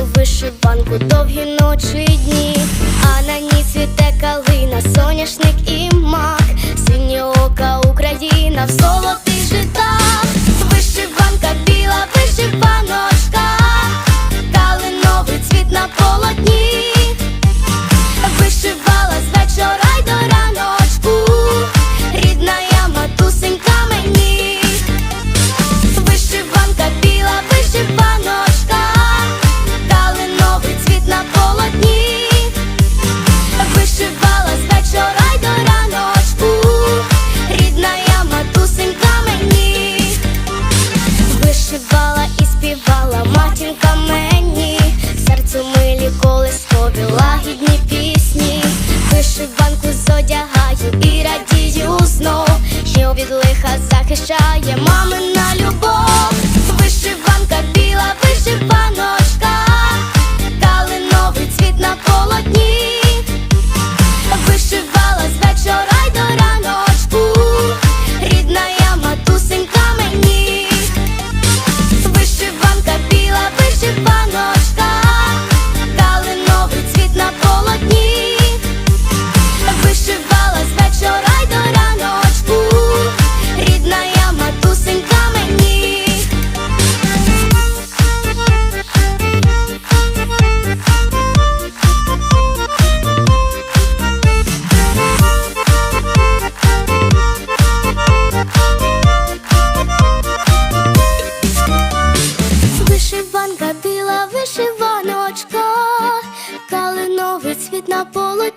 білу вишиванку, довгі ночі і дні, а на ній цвіте калина, соняшник і мак, синьо ока Україна в золоті. від лиха захищає мамина любов. bola